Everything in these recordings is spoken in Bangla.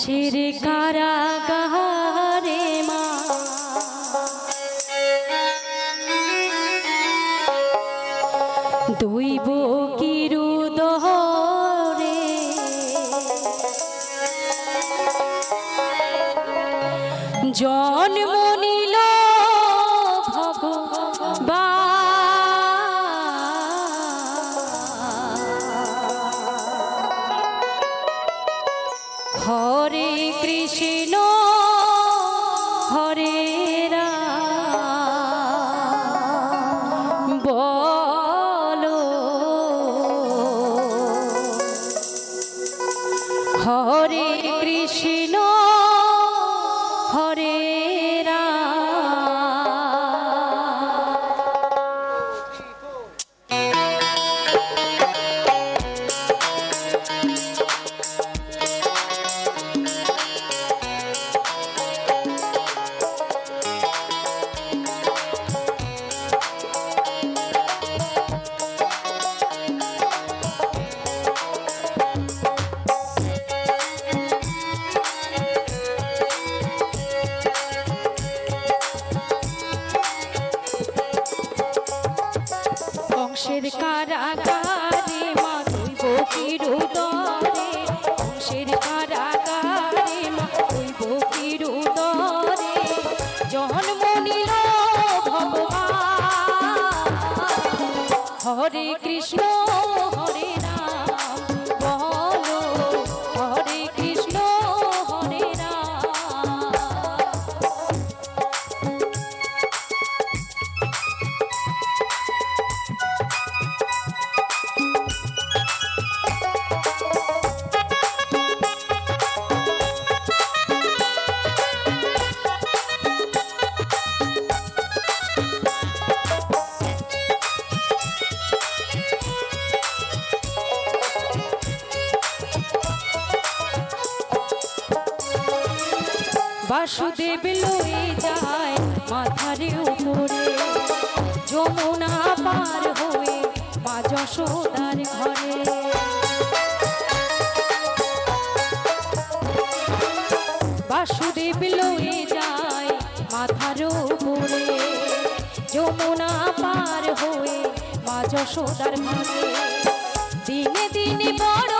কিসের কারাগারে মা। দৈব কিরুদরে জন্ম কৃষ্ণ হরে কৃষ্ণ। বাসুদেব লয়ে যায় মাথার উপরে। যমুনা পার হয়ে মা যশোদার ঘরে। বাসুদেব লয়ে যায় মাথার উপরে। যমুনা পার হয়ে মা যশোদার ঘরে। দিনে দিনে বড়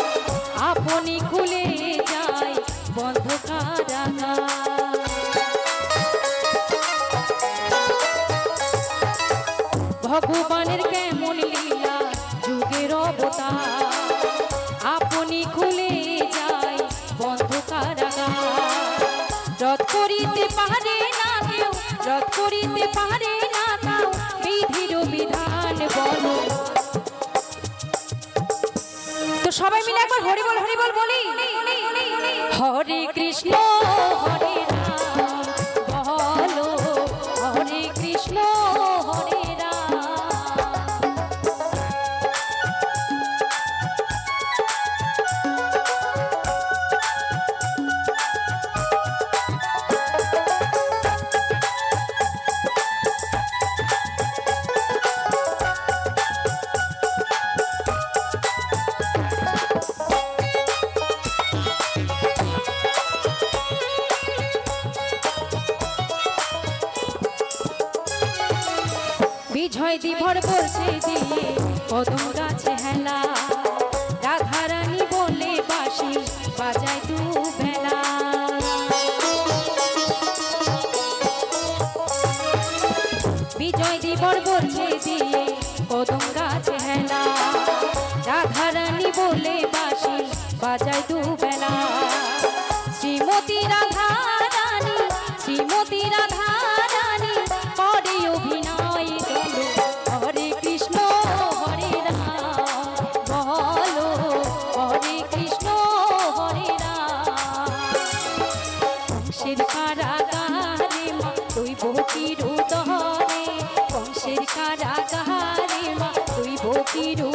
আপনি খুলে যায় বন্ধ ভগবানের কেমন লীলা, যুগের অবতার। আপনি খুলে যায় বন্ধ কারাগার রথ করিতে পারে না কেউ করিতে পারে না তাও বিধির বিধান বলো। সবাই মিলে একবার হরি বল হরি বল বলি। হরে কৃষ্ণ। ঝয় দিভর বসে দিয়ে কদম গাছে হেলা। রাধারানী বলে বাসি বাজায় দু ভেলা বিজয় দিবর বলছে দিয়ে কদম গাছে হেলা। রাধারানী বলে বাসি বাজায় দু বেলা শ্রীমতীরা ತಿರು